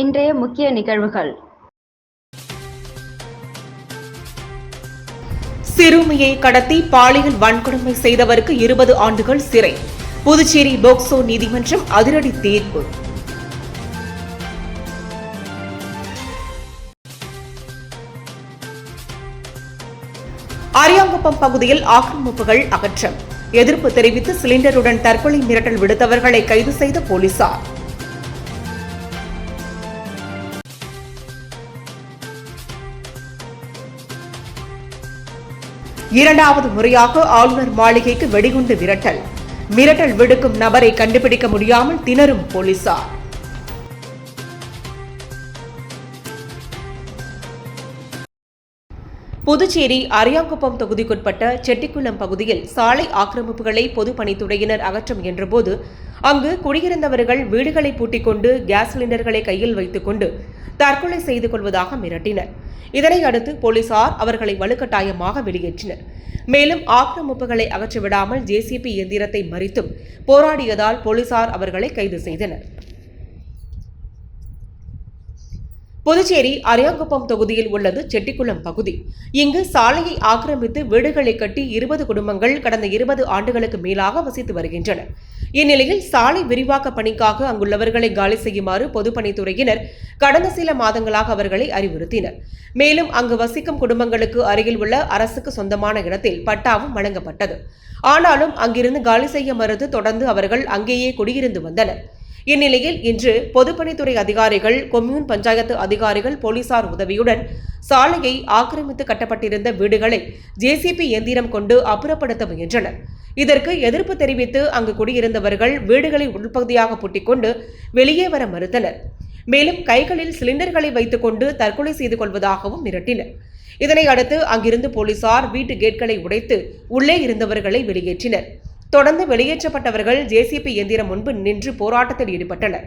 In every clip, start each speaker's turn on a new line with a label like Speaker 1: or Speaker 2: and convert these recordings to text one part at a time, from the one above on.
Speaker 1: இன்றைய முக்கிய நிகழ்வுகள் சிறுமியை கடத்தி பாலியல் வன்கொடுமை செய்தவருக்கு இருபது ஆண்டுகள் சிறை புதுச்சேரி போக்சோ நீதிமன்றம் அதிரடி தீர்ப்பு அரியாங்குப்பம் பகுதியில் ஆக்கிரமிப்புகள் அகற்றம் எதிர்ப்பு தெரிவித்து சிலிண்டருடன் தற்கொலை மிரட்டல் விடுத்தவர்களை கைது செய்த போலீசார் இரண்டாவது முறையாக ஆளுநர் மாளிகைக்கு வெடிகுண்டு விரட்டல் மிரட்டல் விடுக்கும் நபரை கண்டுபிடிக்க முடியாமல் திணறும் போலீசார் புதுச்சேரி அரியாங்குப்பம் தொகுதிக்குட்பட்ட செட்டிக்குளம் பகுதியில் சாலை ஆக்கிரமிப்புகளை பொதுப்பணித்துறையினர் அகற்றும் என்றபோது அங்கு குடியிருந்தவர்கள் வீடுகளை பூட்டிக் கொண்டு கேஸ் சிலிண்டர்களை கையில் வைத்துக்கொண்டு தற்கொலை செய்து கொள்வதாக மிரட்டினர் இதனை அடுத்து போலீசார் அவர்களை வலுக்கட்டாயமாக வெளியேற்றினர் மேலும் ஆக்கிரமிப்புகளை அகற்றிவிடாமல் ஜேசிபி இயந்திரத்தை மறித்தும் போராடியதால் போலீசார் அவர்களை கைது செய்தனர் புதுச்சேரி அரியாங்குப்பம் தொகுதியில் உள்ளது செட்டிக்குளம் பகுதி இங்கு சாலையை ஆக்கிரமித்து வீடுகளை கட்டி இருபது குடும்பங்கள் கடந்த இருபது ஆண்டுகளுக்கு மேலாக வசித்து வருகின்றன இந்நிலையில் சாலை விரிவாக்க பணிக்காக அங்குள்ளவர்களை காலி செய்யுமாறு பொதுப்பணித்துறையினர் கடந்த சில மாதங்களாக அவர்களை அறிவுறுத்தினர் மேலும் அங்கு வசிக்கும் குடும்பங்களுக்கு அருகில் உள்ள அரசுக்கு சொந்தமான இடத்தில் பட்டாவும் வழங்கப்பட்டது ஆனாலும் அங்கிருந்து காலி செய்ய மறுத்து தொடர்ந்து அவர்கள் அங்கேயே குடியிருந்து வந்தனர் இந்நிலையில் இன்று பொதுப்பணித்துறை அதிகாரிகள் கொம்யூன் பஞ்சாயத்து அதிகாரிகள் போலீசார் உதவியுடன் சாலையை ஆக்கிரமித்து கட்டப்பட்டிருந்த வீடுகளை ஜேசிபி இயந்திரம் கொண்டு அப்புறப்படுத்த முயன்றனர் இதற்கு எதிர்ப்பு தெரிவித்து அங்கு குடியிருந்தவர்கள் வீடுகளை உள்பகுதியாக பூட்டிக்கொண்டு வெளியே வர மறுத்தனர் மேலும் கைகளில் சிலிண்டர்களை வைத்துக்கொண்டு தற்கொலை செய்து கொள்வதாகவும் மிரட்டினர் இதனை அடுத்து அங்கிருந்து போலீசார் வீட்டு கேட்களை உடைத்து உள்ளே இருந்தவர்களை வெளியேற்றினர் தொடர்ந்து வெளியேற்றப்பட்டவர்கள் ஜேசிபி எந்திரம் முன்பு நின்று போராட்டத்தில் ஈடுபட்டனர்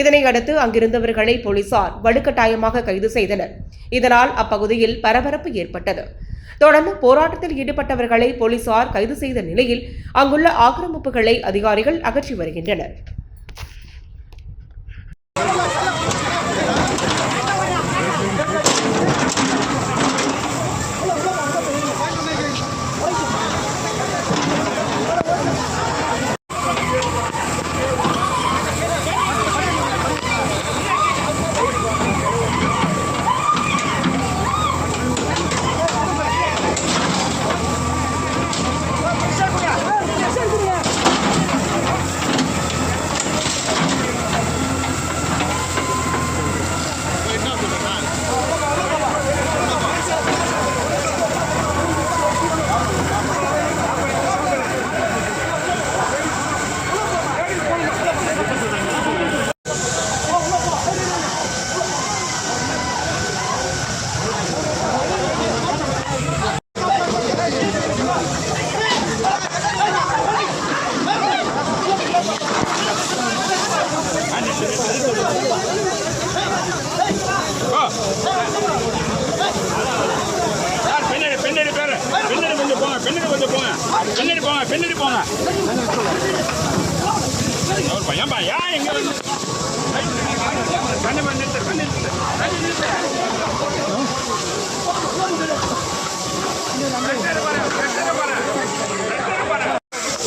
Speaker 1: இதனை அடுத்து அங்கிருந்தவர்களை போலீசார் வலுக்கட்டாயமாக கைது செய்தனர் இதனால் அப்பகுதியில் பரபரப்பு ஏற்பட்டது தொடர்ந்து போராட்டத்தில் ஈடுபட்டவர்களை போலீசார் கைது செய்த நிலையில் அங்குள்ள ஆக்கிரமிப்புகளை அதிகாரிகள் அகற்றி வருகின்றனர்
Speaker 2: ஏன்பா ஏன்பா ஏன் எங்க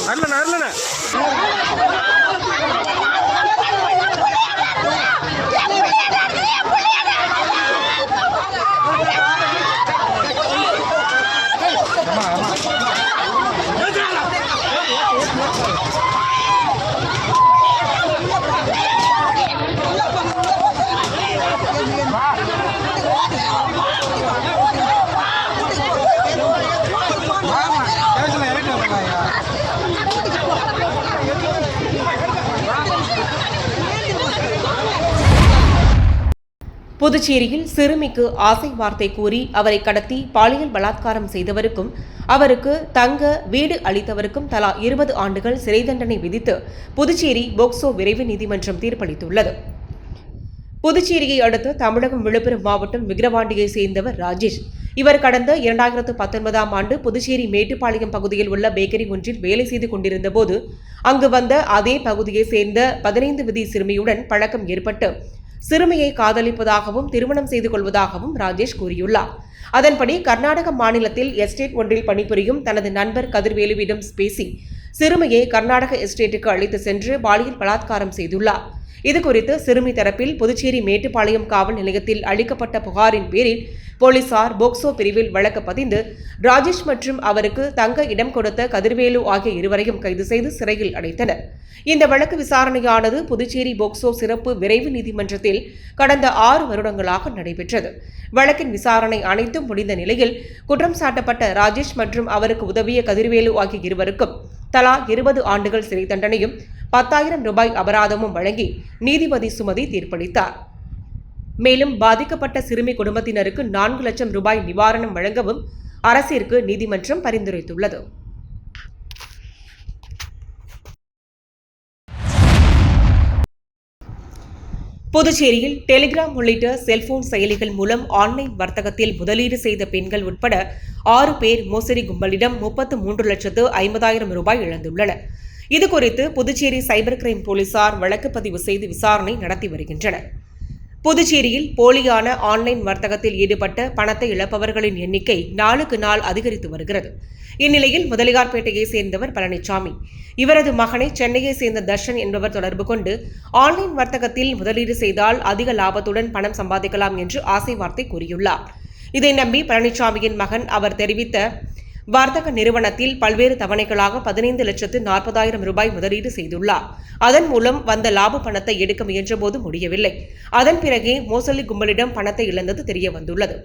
Speaker 2: நல்ல நல்ல
Speaker 1: புதுச்சேரியில் சிறுமிக்கு ஆசை வார்த்தை கூறி அவரை கடத்தி பாலியல் பலாத்காரம் செய்தவருக்கும் அவருக்கு தங்க வீடு அளித்தவருக்கும் தலா இருபது ஆண்டுகள் சிறை தண்டனை விதித்து புதுச்சேரி போக்சோ விரைவு நீதிமன்றம் தீர்ப்பளித்துள்ளது புதுச்சேரியை அடுத்து தமிழகம் விழுப்புரம் மாவட்டம் விக்கிரவாண்டியை சேர்ந்தவர் ராஜேஷ் இவர் கடந்த இரண்டாயிரத்து பத்தொன்பதாம் ஆண்டு புதுச்சேரி மேட்டுப்பாளையம் பகுதியில் உள்ள பேக்கரி ஒன்றில் வேலை செய்து கொண்டிருந்தபோது அங்கு வந்த அதே பகுதியை சேர்ந்த பதினைந்து விதி சிறுமியுடன் பழக்கம் ஏற்பட்டு சிறுமியை காதலிப்பதாகவும் திருமணம் செய்து கொள்வதாகவும் ராஜேஷ் கூறியுள்ளார் அதன்படி கர்நாடக மாநிலத்தில் எஸ்டேட் ஒன்றில் பணிபுரியும் தனது நண்பர் கதிர்வேலுவிடம் பேசி சிறுமியை கர்நாடக எஸ்டேட்டுக்கு அழைத்து சென்று பாலியல் பலாத்காரம் செய்துள்ளார் இதுகுறித்து சிறுமி தரப்பில் புதுச்சேரி மேட்டுப்பாளையம் காவல் நிலையத்தில் அளிக்கப்பட்ட புகாரின் பேரில் போலீசார் போக்சோ பிரிவில் வழக்கு பதிந்து ராஜேஷ் மற்றும் அவருக்கு தங்க இடம் கொடுத்த கதிர்வேலு ஆகிய இருவரையும் கைது செய்து சிறையில் அடைத்தனர் இந்த வழக்கு விசாரணையானது புதுச்சேரி போக்சோ சிறப்பு விரைவு நீதிமன்றத்தில் கடந்த ஆறு வருடங்களாக நடைபெற்றது வழக்கின் விசாரணை அனைத்தும் முடிந்த நிலையில் குற்றம் சாட்டப்பட்ட ராஜேஷ் மற்றும் அவருக்கு உதவிய கதிர்வேலு ஆகிய இருவருக்கும் தலா இருபது ஆண்டுகள் சிறை தண்டனையும் பத்தாயிரம் ரூபாய் அபராதமும் வழங்கி நீதிபதி சுமதி தீர்ப்பளித்தார் மேலும் பாதிக்கப்பட்ட சிறுமி குடும்பத்தினருக்கு நான்கு லட்சம் ரூபாய் நிவாரணம் வழங்கவும் அரசிற்கு நீதிமன்றம் பரிந்துரைத்துள்ளது புதுச்சேரியில் டெலிகிராம் உள்ளிட்ட செல்போன் செயலிகள் மூலம் ஆன்லைன் வர்த்தகத்தில் முதலீடு செய்த பெண்கள் உட்பட ஆறு பேர் மோசடி கும்பலிடம் முப்பத்து மூன்று லட்சத்து ஐம்பதாயிரம் ரூபாய் இழந்துள்ளனர் இது குறித்து புதுச்சேரி சைபர் கிரைம் போலீசார் வழக்கு பதிவு செய்து விசாரணை நடத்தி வருகின்றனர் புதுச்சேரியில் போலியான ஆன்லைன் வர்த்தகத்தில் ஈடுபட்ட பணத்தை இழப்பவர்களின் எண்ணிக்கை நாளுக்கு நாள் அதிகரித்து வருகிறது இந்நிலையில் முதலியார்பேட்டையை சேர்ந்தவர் பழனிசாமி இவரது மகனை சென்னையை சேர்ந்த தர்ஷன் என்பவர் தொடர்பு கொண்டு ஆன்லைன் வர்த்தகத்தில் முதலீடு செய்தால் அதிக லாபத்துடன் பணம் சம்பாதிக்கலாம் என்று ஆசை வார்த்தை கூறியுள்ளார் இதை நம்பி பழனிசாமியின் மகன் அவர் தெரிவித்த வர்த்தக நிறுவனத்தில் பல்வேறு தவணைகளாக பதினைந்து லட்சத்து நாற்பதாயிரம் ரூபாய் முதலீடு செய்துள்ளார் அதன் மூலம் வந்த லாப பணத்தை எடுக்க முயன்றபோது முடியவில்லை அதன் பிறகே மோசலி கும்பலிடம் பணத்தை இழந்தது தெரிய வந்துள்ளது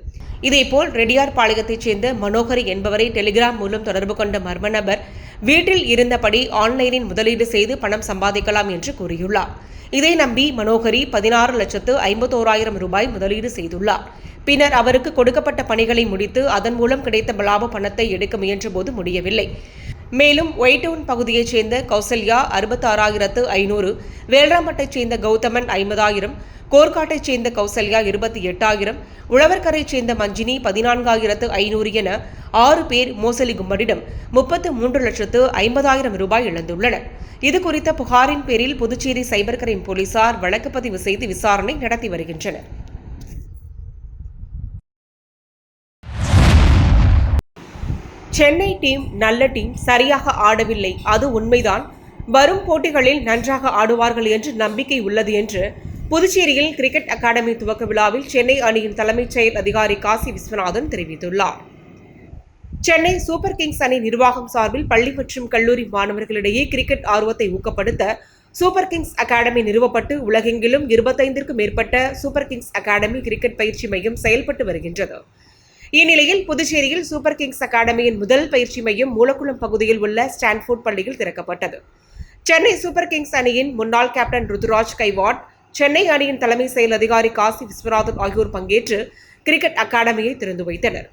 Speaker 1: இதேபோல் பாளையத்தைச் சேர்ந்த மனோகரி என்பவரை டெலிகிராம் மூலம் தொடர்பு கொண்ட மர்ம நபர் வீட்டில் இருந்தபடி ஆன்லைனில் முதலீடு செய்து பணம் சம்பாதிக்கலாம் என்று கூறியுள்ளார் இதை நம்பி மனோகரி பதினாறு லட்சத்து ஐம்பத்தோராயிரம் ரூபாய் முதலீடு செய்துள்ளார் பின்னர் அவருக்கு கொடுக்கப்பட்ட பணிகளை முடித்து அதன் மூலம் கிடைத்த லாப பணத்தை எடுக்க முயன்றபோது முடியவில்லை மேலும் ஒயிட் டவுன் பகுதியைச் சேர்ந்த கௌசல்யா அறுபத்தாறாயிரத்து ஐநூறு வேளாம்பட்டைச் சேர்ந்த கௌதமன் ஐம்பதாயிரம் கோர்காட்டைச் சேர்ந்த கௌசல்யா இருபத்தி எட்டாயிரம் உழவர்கரைச் சேர்ந்த மஞ்சினி பதினான்காயிரத்து ஐநூறு என ஆறு பேர் மோசடி கும்பலிடம் முப்பத்து மூன்று லட்சத்து ஐம்பதாயிரம் ரூபாய் இழந்துள்ளனர் இதுகுறித்த புகாரின் பேரில் புதுச்சேரி சைபர் கிரைம் போலீசார் வழக்கு பதிவு செய்து விசாரணை நடத்தி வருகின்றனர் சென்னை டீம் நல்ல டீம் சரியாக ஆடவில்லை அது உண்மைதான் வரும் போட்டிகளில் நன்றாக ஆடுவார்கள் என்று நம்பிக்கை உள்ளது என்று புதுச்சேரியில் கிரிக்கெட் அகாடமி துவக்க விழாவில் சென்னை அணியின் தலைமைச் செயல் அதிகாரி காசி விஸ்வநாதன் தெரிவித்துள்ளார் சென்னை சூப்பர் கிங்ஸ் அணி நிர்வாகம் சார்பில் பள்ளி மற்றும் கல்லூரி மாணவர்களிடையே கிரிக்கெட் ஆர்வத்தை ஊக்கப்படுத்த சூப்பர் கிங்ஸ் அகாடமி நிறுவப்பட்டு உலகெங்கிலும் இருபத்தைந்திற்கும் மேற்பட்ட சூப்பர் கிங்ஸ் அகாடமி கிரிக்கெட் பயிற்சி மையம் செயல்பட்டு வருகின்றது இந்நிலையில் புதுச்சேரியில் சூப்பர் கிங்ஸ் அகாடமியின் முதல் பயிற்சி மையம் மூலக்குளம் பகுதியில் உள்ள ஸ்டான்ஃபோர்ட் பள்ளியில் திறக்கப்பட்டது சென்னை சூப்பர் கிங்ஸ் அணியின் முன்னாள் கேப்டன் ருதுராஜ் கைவாட் சென்னை அணியின் தலைமை செயல் அதிகாரி காசி விஸ்வநாதன் ஆகியோர் பங்கேற்று கிரிக்கெட் அகாடமியை திறந்து வைத்தனர்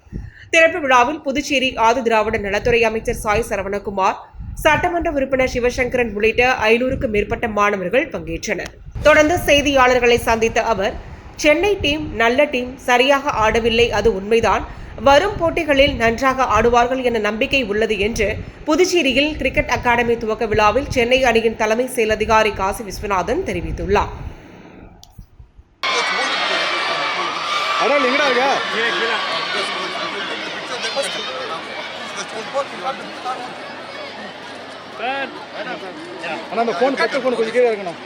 Speaker 1: திறப்பு விழாவில் புதுச்சேரி ஆதி திராவிட நலத்துறை அமைச்சர் சாய் சரவணகுமார் சட்டமன்ற உறுப்பினர் சிவசங்கரன் உள்ளிட்ட ஐநூறுக்கும் மேற்பட்ட மாணவர்கள் பங்கேற்றனர் தொடர்ந்து செய்தியாளர்களை சந்தித்த அவர் சென்னை டீம் நல்ல டீம் சரியாக ஆடவில்லை அது உண்மைதான் வரும் போட்டிகளில் நன்றாக ஆடுவார்கள் என நம்பிக்கை உள்ளது என்று புதுச்சேரியில் கிரிக்கெட் அகாடமி துவக்க விழாவில் சென்னை அணியின் தலைமை செயல் அதிகாரி காசி விஸ்வநாதன் தெரிவித்துள்ளார் அண்ணா அந்த ஃபோன் ஃபோன்
Speaker 2: கொஞ்சம் கீழே இருக்கணும்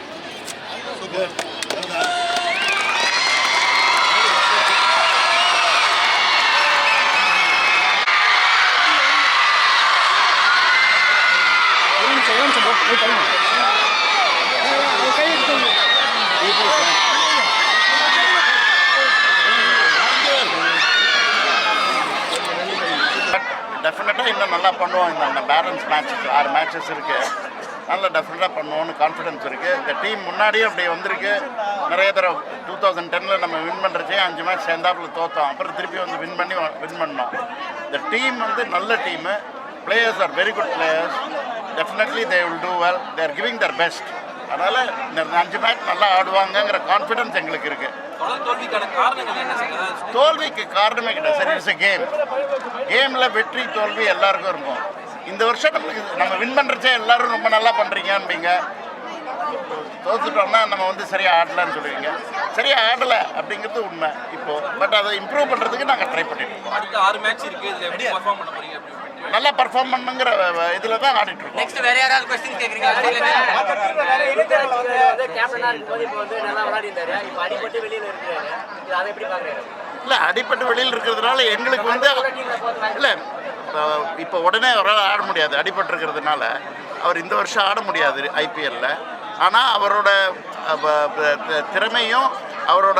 Speaker 2: நல்லா பண்ணுவோம் இந்த அந்த பேலன்ஸ் மேட்சஸ் ஆறு மேட்சஸ் இருக்குது நல்லா டெஃபினட்டாக பண்ணுவோம்னு கான்ஃபிடன்ஸ் இருக்குது இந்த டீம் முன்னாடியே அப்படி வந்திருக்கு நிறைய தடவை டூ தௌசண்ட் டெனில் நம்ம வின் பண்ணுறச்சே அஞ்சு மேட்ச் சேர்ந்தாப்பில் தோற்றோம் அப்புறம் திருப்பி வந்து வின் பண்ணி வின் பண்ணோம் இந்த டீம் வந்து நல்ல team players are very good players definitely they will do well they're giving their best அதனால் இந்த அஞ்சு மேட்ச் நல்லா ஆடுவாங்கங்கிற கான்ஃபிடன்ஸ் எங்களுக்கு இருக்கு தோல்விக்கு காரணமே கிடையாது சரி இட்ஸ் கேம் கேமில் வெற்றி தோல்வி எல்லாருக்கும் இருக்கும் இந்த வருஷம் நம்மளுக்கு நம்ம வின் பண்ணுறச்சே எல்லாரும் ரொம்ப நல்லா பண்ணுறீங்க தோத்துட்டோம்னா நம்ம வந்து சரியாக ஆடலான்னு சொல்லுவீங்க சரியாக ஆடலை அப்படிங்கிறது உண்மை இப்போது பட் அதை இம்ப்ரூவ் பண்ணுறதுக்கு நாங்கள் ட்ரை பண்ணிட்டு இருக்கோம் ஆறு மேட்ச் இருக்குது நல்லா பர்ஃபார்ம் பண்ணுங்கிற இதில் தான் ஆடிட்டு இருக்கோம் நெக்ஸ்ட் வேற யாராவது கொஸ்டின் கேக்குறீங்க வந்து
Speaker 1: கேப்டனா நல்லா விளையாடி இருந்தாரு இப்போ அடிபட்டு வெளியில அதை எப்படி பாக்குறீங்க
Speaker 2: இல்ல அடிபட்டு வெளியில் இருக்கிறதுனால எங்களுக்கு வந்து இல்ல இப்போ உடனே அவரால் ஆட முடியாது அடிபட்டு இருக்கிறதுனால அவர் இந்த வருஷம் ஆட முடியாது ஐபிஎல்ல ஆனால் அவரோட திறமையும் அவரோட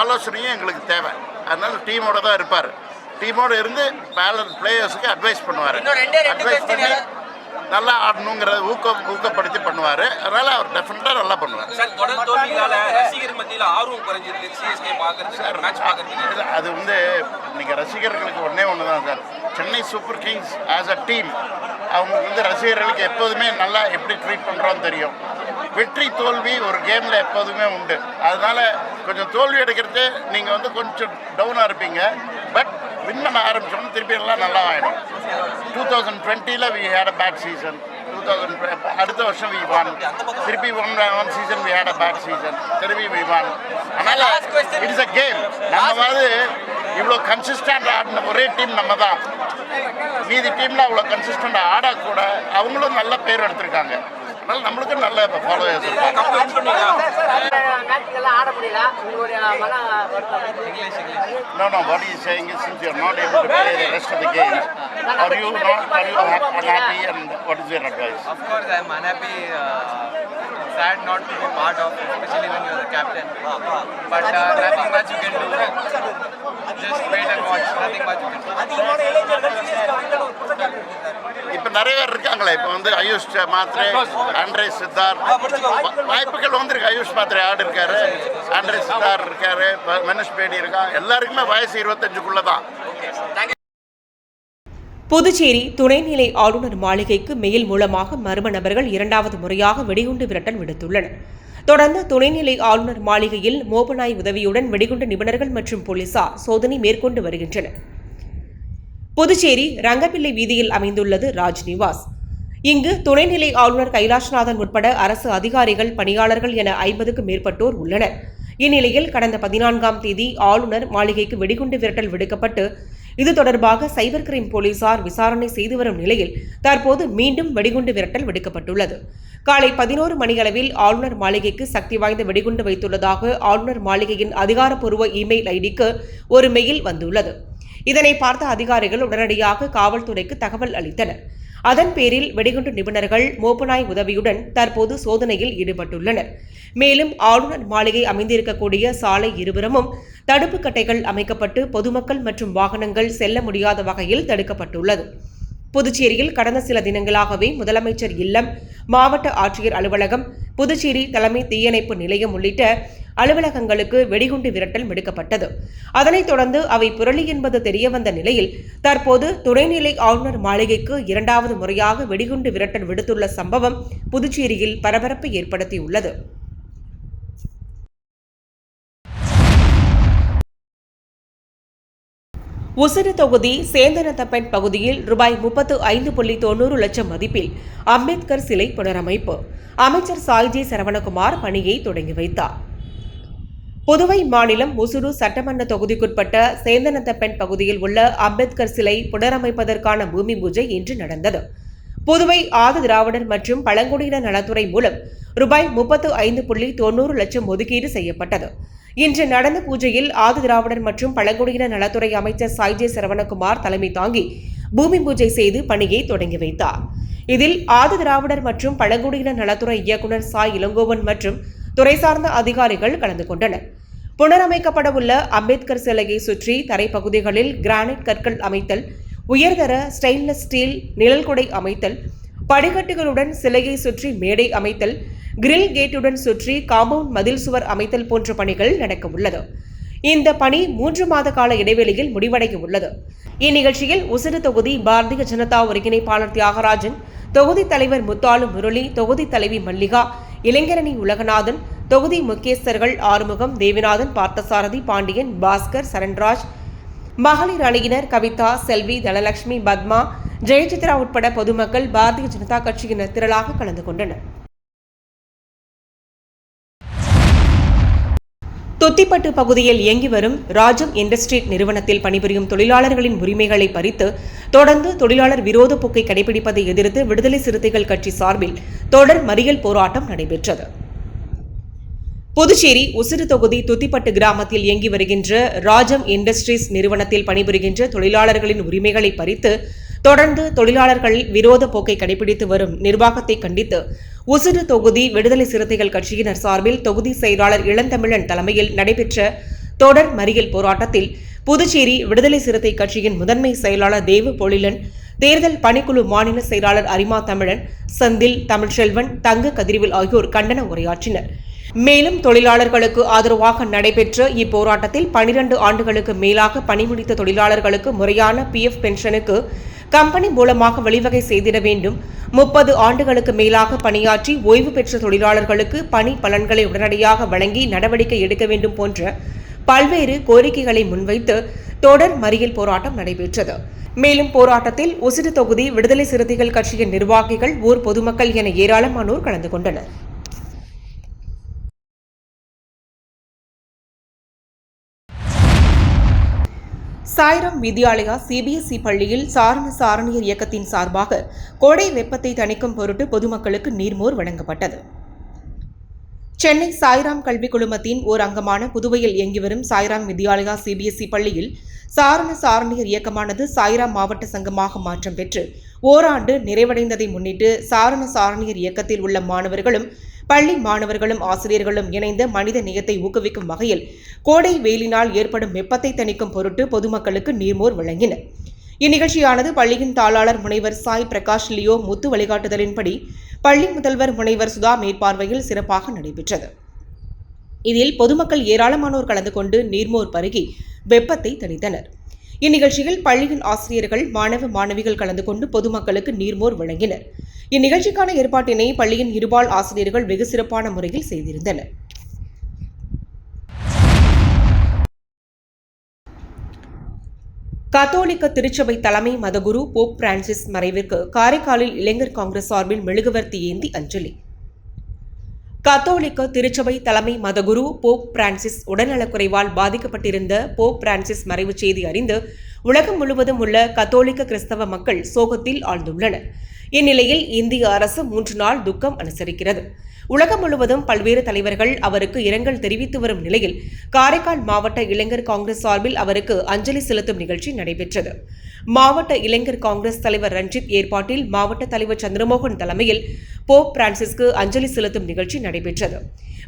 Speaker 2: ஆலோசனையும் எங்களுக்கு தேவை அதனால டீமோட தான் இருப்பார் டீமோடு இருந்து பேலன்ஸ் பிளேயர்ஸுக்கு அட்வைஸ் பண்ணுவார் அட்வைஸ் பண்ணி நல்லா ஆடணுங்கிறத ஊக்க ஊக்கப்படுத்தி பண்ணுவார் அதனால் அவர் டெஃபினட்டாக நல்லா பண்ணுவார் அது வந்து இன்னைக்கு ரசிகர்களுக்கு ஒன்றே ஒன்று தான் sir Chennai super kings as a team அவங்களுக்கு வந்து ரசிகர்களுக்கு எப்போதுமே நல்லா எப்படி ட்ரீட் பண்ணுறோன்னு தெரியும் வெற்றி தோல்வி ஒரு கேமில் எப்போதுமே உண்டு அதனால் கொஞ்சம் தோல்வி எடுக்கிறது நீங்கள் வந்து கொஞ்சம் டவுனாக இருப்பீங்க வின் பண்ண ஆரம்பித்தோம்னா திருப்பி எல்லாம் நல்லா ஆகிடும் டூ தௌசண்ட் டுவெண்ட்டியில் we had a bad season two thousand அடுத்த வருஷம் வி வான் திருப்பி one one season we had a bad season திருப்பி வி வான் அதனால் இட் இஸ் அ கேம் நம்ம வந்து இவ்வளோ கன்சிஸ்டண்ட் ஆடின ஒரே டீம் நம்ம தான் மீதி டீம்லாம் அவ்வளோ கன்சிஸ்டண்ட் ஆடக்கூட அவங்களும் நல்ல பேர் எடுத்திருக்காங்க அதனால நம்மளுக்கு நல்ல இப்போ followers No, no, what he is saying is since you are not able to play the rest of the game,
Speaker 1: are you not are you unhappy and what is your advice? Of course, I am unhappy. Uh, sad not to be part of, especially when you're the captain. But uh, nothing much you can do.
Speaker 2: Just
Speaker 1: wait and watch. Nothing much you can do.
Speaker 2: இப்போ நிறைய பேர் இருக்காங்களே இப்போ வந்து AYUSH Mhatre Andre sitar வாய்ப்புகள் வந்திருக்கு ஆயுஷ் மாத்ரே ஆடு இருக்காரு அண்ட்ரே சித்தார் இருக்காரு மனுஷ் பேடி இருக்கான் எல்லாருக்குமே வயசு இருபத்தஞ்சுக்குள்ளே தான்
Speaker 1: புதுச்சேரி துணைநிலை ஆளுநர் மாளிகைக்கு மெயில் மூலமாக மர்ம நபர்கள் இரண்டாவது முறையாக வெடிகுண்டு விரட்டல் விடுத்துள்ளனர் தொடர்ந்து துணைநிலை ஆளுநர் மாளிகையில் மோபனாய் உதவியுடன் வெடிகுண்டு நிபுணர்கள் மற்றும் போலீசார் சோதனை மேற்கொண்டு வருகின்றனர் புதுச்சேரி ரங்கப்பிள்ளை வீதியில் அமைந்துள்ளது ராஜ்நிவாஸ் இங்கு துணைநிலை ஆளுநர் கைலாஷ்நாதன் உட்பட அரசு அதிகாரிகள் பணியாளர்கள் என ஐம்பதுக்கும் மேற்பட்டோர் உள்ளனர் இந்நிலையில் கடந்த பதினான்காம் தேதி ஆளுநர் மாளிகைக்கு வெடிகுண்டு விரட்டல் விடுக்கப்பட்டு இது தொடர்பாக சைபர் கிரைம் போலீசார் விசாரணை செய்து வரும் நிலையில் தற்போது மீண்டும் வெடிகுண்டு விரட்டல் விடுக்கப்பட்டுள்ளது காலை பதினோரு மணியளவில் ஆளுநர் மாளிகைக்கு சக்தி வாய்ந்த வெடிகுண்டு வைத்துள்ளதாக ஆளுநர் மாளிகையின் அதிகாரப்பூர்வ இமெயில் ஐடிக்கு ஒரு மெயில் வந்துள்ளது இதனை பார்த்த அதிகாரிகள் உடனடியாக காவல்துறைக்கு தகவல் அளித்தனர் அதன் பேரில் வெடிகுண்டு நிபுணர்கள் மோப்பநாய் உதவியுடன் தற்போது சோதனையில் ஈடுபட்டுள்ளனர் மேலும் ஆளுநர் மாளிகை அமைந்திருக்கக்கூடிய சாலை இருபுறமும் தடுப்பு கட்டைகள் அமைக்கப்பட்டு பொதுமக்கள் மற்றும் வாகனங்கள் செல்ல முடியாத வகையில் தடுக்கப்பட்டுள்ளது புதுச்சேரியில் கடந்த சில தினங்களாகவே முதலமைச்சர் இல்லம் மாவட்ட ஆட்சியர் அலுவலகம் புதுச்சேரி தலைமை தீயணைப்பு நிலையம் உள்ளிட்ட அலுவலகங்களுக்கு வெடிகுண்டு விரட்டல் விடுக்கப்பட்டது அதனைத் தொடர்ந்து அவை புரளி என்பது தெரியவந்த நிலையில் தற்போது துணைநிலை ஆளுநர் மாளிகைக்கு இரண்டாவது முறையாக வெடிகுண்டு விரட்டல் விடுத்துள்ள சம்பவம் புதுச்சேரியில் பரபரப்பை ஏற்படுத்தியுள்ளது உசிறு தொகுதி சேந்தனத்தப்பன் பகுதியில் ரூபாய் முப்பத்து ஐந்து புள்ளி தொண்ணூறு லட்சம் மதிப்பில் அம்பேத்கர் சிலை புனரமைப்பு அமைச்சர் சாய்ஜி சரவணகுமார் பணியை தொடங்கி வைத்தார் புதுவை மாநிலம் உசுறு சட்டமன்ற தொகுதிக்குட்பட்ட சேந்தனத்தப்பன் பகுதியில் உள்ள அம்பேத்கர் சிலை புனரமைப்பதற்கான பூமி பூஜை இன்று நடந்தது புதுவை ஆதி திராவிடர் மற்றும் பழங்குடியின நலத்துறை மூலம் ரூபாய் முப்பத்து ஐந்து புள்ளி தொண்ணூறு லட்சம் ஒதுக்கீடு செய்யப்பட்டது இன்று நடன பூஜையில் ஆதி திராவிடர் மற்றும் பழங்குடியின நலத்துறை அமைச்சர் சாய் ஜே சரவணகுமார் தலைமை தாங்கி பூமி பூஜை செய்து பணியை தொடங்கி வைத்தார் இதில் ஆதி திராவிடர் மற்றும் பழங்குடியின நலத்துறை இயக்குநர் சாய் இளங்கோவன் மற்றும் துறை சார்ந்த அதிகாரிகள் கலந்து கொண்டனர் புனரமைக்கப்படவுள்ள அம்பேத்கர் சிலையை சுற்றி தரைப்பகுதிகளில் கிரானைட் கற்கள் அமைத்தல் உயர்தர ஸ்டெயின்லெஸ் ஸ்டீல் நிழல்குடை அமைத்தல் படிக்கட்டுகளுடன் சிலையை சுற்றி மேடை அமைத்தல் கிரில் கேட்டுடன் சுற்றி காம்பவுண்ட் மதில் சுவர் அமைத்தல் போன்ற பணிகள் நடக்க உள்ளது இந்த பணி மூன்று மாத கால இடைவெளியில் முடிவடைய உள்ளது இந்நிகழ்ச்சியில் உசிறு தொகுதி பாரதிய ஜனதா ஒருங்கிணைப்பாளர் தியாகராஜன் தொகுதி தலைவர் முத்தாலு முரளி தொகுதி தலைவி மல்லிகா இளைஞரணி உலகநாதன் தொகுதி முக்கியஸ்தர்கள் ஆறுமுகம் தேவிநாதன் பார்த்தசாரதி பாண்டியன் பாஸ்கர் சரண்ராஜ் மகளிர் அணியினர் கவிதா செல்வி தனலட்சுமி பத்மா ஜெயசித்ரா உட்பட பொதுமக்கள் பாரதிய ஜனதா கட்சியினர் திரளாக கலந்து கொண்டனர் தொத்திப்பட்டு பகுதியில் இயங்கி வரும் ராஜம் இண்டஸ்ட்ரீட் நிறுவனத்தில் பணிபுரியும் தொழிலாளர்களின் உரிமைகளை பறித்து தொடர்ந்து தொழிலாளர் விரோத போக்கை கடைபிடிப்பதை எதிர்த்து விடுதலை சிறுத்தைகள் கட்சி சார்பில் தொடர் மறியல் போராட்டம் நடைபெற்றது புதுச்சேரி உசிறு தொகுதி துத்திப்பட்டு கிராமத்தில் இயங்கி வருகின்ற ராஜம் இண்டஸ்ட்ரீஸ் நிறுவனத்தில் பணிபுரிகின்ற தொழிலாளர்களின் உரிமைகளை பறித்து தொடர்ந்து தொழிலாளர்கள் விரோத போக்கை கடைபிடித்து வரும் நிர்வாகத்தை கண்டித்து உசுறு தொகுதி விடுதலை சிறுத்தைகள் கட்சியினர் சார்பில் தொகுதி செயலாளர் இளந்தமிழன் தலைமையில் நடைபெற்ற தொடர் மறியல் போராட்டத்தில் புதுச்சேரி விடுதலை சிறுத்தை கட்சியின் முதன்மை செயலாளர் தேவ பொழிலன் தேர்தல் பணிக்குழு மாநில செயலாளர் அரிமா தமிழன் சந்தில் தமிழ்ச்செல்வன் தங்க கதிரிவில் ஆகியோர் கண்டன உரையாற்றினர் மேலும் தொழிலாளர்களுக்கு ஆதரவாக நடைபெற்ற இப்போராட்டத்தில் பனிரண்டு ஆண்டுகளுக்கு மேலாக பணிமுடித்த தொழிலாளர்களுக்கு முறையான பி எஃப் பென்ஷனுக்கு கம்பெனி மூலமாக வழிவகை செய்திட வேண்டும் முப்பது ஆண்டுகளுக்கு மேலாக பணியாற்றி ஓய்வு பெற்ற தொழிலாளர்களுக்கு பணி பலன்களை உடனடியாக வழங்கி நடவடிக்கை எடுக்க வேண்டும் போன்ற பல்வேறு கோரிக்கைகளை முன்வைத்து தொடர் மறியல் போராட்டம் நடைபெற்றது மேலும் போராட்டத்தில் உசிறு தொகுதி விடுதலை சிறுத்தைகள் கட்சியின் நிர்வாகிகள் ஊர் பொதுமக்கள் என ஏராளமானோர் கலந்து கொண்டனர் சாய்ராம் வித்யாலயா சிபிஎஸ்இ e பள்ளியில் சாரண சாரணியர் இயக்கத்தின் சார்பாக கோடை வெப்பத்தை தணிக்கும் பொருட்டு பொதுமக்களுக்கு நீர்மோர் வழங்கப்பட்டது சென்னை சாய்ராம் கல்விக் குழுமத்தின் ஓர் அங்கமான புதுவையில் இயங்கி வரும் சாய்ராம் வித்யாலயா சிபிஎஸ்இ e பள்ளியில் சாரண சாரணியர் இயக்கமானது சாய்ராம் மாவட்ட சங்கமாக மாற்றம் பெற்று ஓராண்டு நிறைவடைந்ததை முன்னிட்டு சாரண சாரணியர் இயக்கத்தில் உள்ள மாணவர்களும் பள்ளி மாணவர்களும் ஆசிரியர்களும் இணைந்து மனித நேயத்தை ஊக்குவிக்கும் வகையில் கோடை வெயிலினால் ஏற்படும் வெப்பத்தை தணிக்கும் பொருட்டு பொதுமக்களுக்கு நீர்மோர் வழங்கினர் இந்நிகழ்ச்சியானது பள்ளியின் தாளாளர் முனைவர் சாய் பிரகாஷ் லியோ முத்து வழிகாட்டுதலின்படி பள்ளி முதல்வர் முனைவர் சுதா மேற்பார்வையில் சிறப்பாக நடைபெற்றது இதில் பொதுமக்கள் ஏராளமானோர் கலந்து கொண்டு நீர்மோர் பருகி வெப்பத்தை தணித்தனர் இந்நிகழ்ச்சியில் பள்ளியின் ஆசிரியர்கள் மாணவ மாணவிகள் கலந்து கொண்டு பொதுமக்களுக்கு நீர்மோர் வழங்கினர் இந்நிகழ்ச்சிக்கான ஏற்பாட்டினை பள்ளியின் இருபால் ஆசிரியர்கள் வெகு சிறப்பான முறையில் செய்திருந்தனர் கத்தோலிக்க திருச்சபை தலைமை மதகுரு போப் பிரான்சிஸ் மறைவிற்கு காரைக்காலில் இளைஞர் காங்கிரஸ் சார்பில் மெழுகுவர்த்தி ஏந்தி அஞ்சலி கத்தோலிக்க திருச்சபை தலைமை மதகுரு போப் பிரான்சிஸ் உடல்நலக்குறைவால் பாதிக்கப்பட்டிருந்த போப் பிரான்சிஸ் மறைவு செய்தி அறிந்து உலகம் முழுவதும் உள்ள கத்தோலிக்க கிறிஸ்தவ மக்கள் சோகத்தில் ஆழ்ந்துள்ளனர் இந்நிலையில் இந்திய அரசு மூன்று நாள் துக்கம் அனுசரிக்கிறது உலகம் முழுவதும் பல்வேறு தலைவர்கள் அவருக்கு இரங்கல் தெரிவித்து வரும் நிலையில் காரைக்கால் மாவட்ட இளைஞர் காங்கிரஸ் சார்பில் அவருக்கு அஞ்சலி செலுத்தும் நிகழ்ச்சி நடைபெற்றது மாவட்ட இளைஞர் காங்கிரஸ் தலைவர் ரஞ்சித் ஏற்பாட்டில் மாவட்ட தலைவர் சந்திரமோகன் தலைமையில் போப் பிரான்சிஸ்க்கு அஞ்சலி செலுத்தும் நிகழ்ச்சி நடைபெற்றது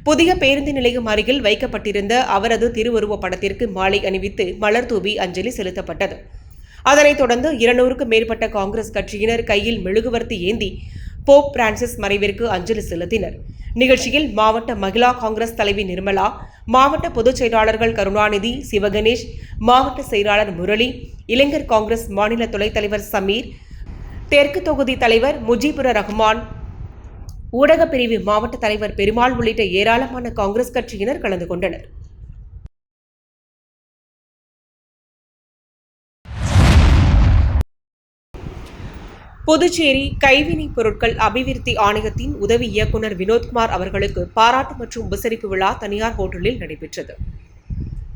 Speaker 1: புதிய பேருந்து நிலையம் அருகில் வைக்கப்பட்டிருந்த அவரது திருவுருவப் படத்திற்கு மாலை அணிவித்து மலர்தூவி அஞ்சலி செலுத்தப்பட்டது அதனைத் தொடர்ந்து இருநூறுக்கு மேற்பட்ட காங்கிரஸ் கட்சியினர் கையில் மெழுகுவர்த்தி ஏந்தி போப் பிரான்சிஸ் மறைவிற்கு அஞ்சலி செலுத்தினர் நிகழ்ச்சியில் மாவட்ட மகிழா காங்கிரஸ் தலைவி நிர்மலா மாவட்ட பொதுச் செயலாளர்கள் கருணாநிதி சிவகணேஷ் மாவட்ட செயலாளர் முரளி இளைஞர் காங்கிரஸ் மாநில துணைத் தலைவர் சமீர் தெற்கு தொகுதி தலைவர் முஜிபுர ரஹ்மான் ஊடகப் பிரிவு மாவட்ட தலைவர் பெருமாள் உள்ளிட்ட ஏராளமான காங்கிரஸ் கட்சியினர் கலந்து கொண்டனர் புதுச்சேரி கைவினைப் பொருட்கள் அபிவிருத்தி ஆணையத்தின் உதவி இயக்குநர் வினோத்குமார் அவர்களுக்கு பாராட்டு மற்றும் உபசரிப்பு விழா தனியார் ஹோட்டலில் நடைபெற்றது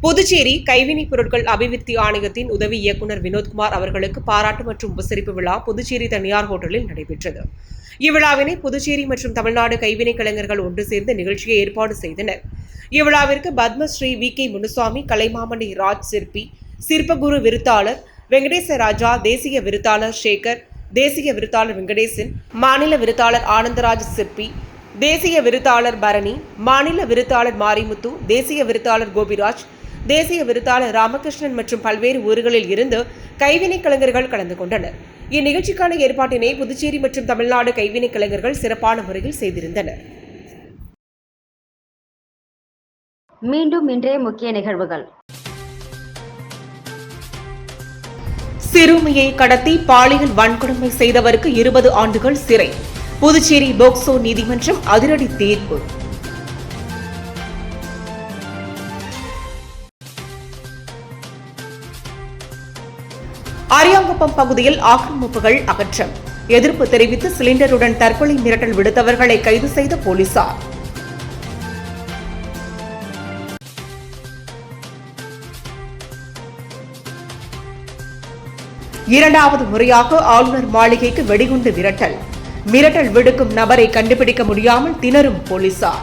Speaker 1: புதுச்சேரி கைவினைப் பொருட்கள் அபிவிருத்தி ஆணையத்தின் உதவி இயக்குநர் வினோத்குமார் அவர்களுக்கு பாராட்டு மற்றும் உபசரிப்பு விழா புதுச்சேரி தனியார் ஹோட்டலில் நடைபெற்றது இவ்விழாவினை புதுச்சேரி மற்றும் தமிழ்நாடு கைவினைக் கலைஞர்கள் ஒன்று சேர்ந்து நிகழ்ச்சியை ஏற்பாடு செய்தனர் இவ்விழாவிற்கு பத்மஸ்ரீ வி கே முனுசாமி கலைமாமணி ராஜ் சிற்பி சிற்பகுரு விருத்தாளர் வெங்கடேச ராஜா தேசிய விருத்தாளர் சேகர் தேசிய விருத்தாளர் வெங்கடேசன் மாநில விருத்தாளர் ஆனந்தராஜ் சிற்பி தேசிய விருத்தாளர் பரணி மாநில விருத்தாளர் மாரிமுத்து தேசிய விருத்தாளர் கோபிராஜ் தேசிய விருத்தாளர் ராமகிருஷ்ணன் மற்றும் பல்வேறு ஊர்களில் இருந்து கைவினை கலைஞர்கள் கலந்து கொண்டனர் இந்நிகழ்ச்சிக்கான ஏற்பாட்டினை புதுச்சேரி மற்றும் தமிழ்நாடு கைவினை கலைஞர்கள் சிறப்பான முறையில் செய்திருந்தனர் மீண்டும் இன்றைய முக்கிய நிகழ்வுகள் சிறுமியை கடத்தி பாலியல் வன்கொடுமை செய்தவருக்கு இருபது ஆண்டுகள் சிறை புதுச்சேரி போக்சோ நீதிமன்றம் அதிரடி தீர்ப்பு நெல்லிக்குப்பம் பகுதியில் ஆக்கிரமிப்புகள் அகற்றம் எதிர்ப்பு தெரிவித்து சிலிண்டருடன் தற்கொலை மிரட்டல் விடுத்தவர்களை கைது செய்த போலீசார் இரண்டாவது முறையாக ஆளுநர் மாளிகைக்கு வெடிகுண்டு விரட்டல் மிரட்டல் விடுக்கும் நபரை கண்டுபிடிக்க முடியாமல் திணறும் போலீசார்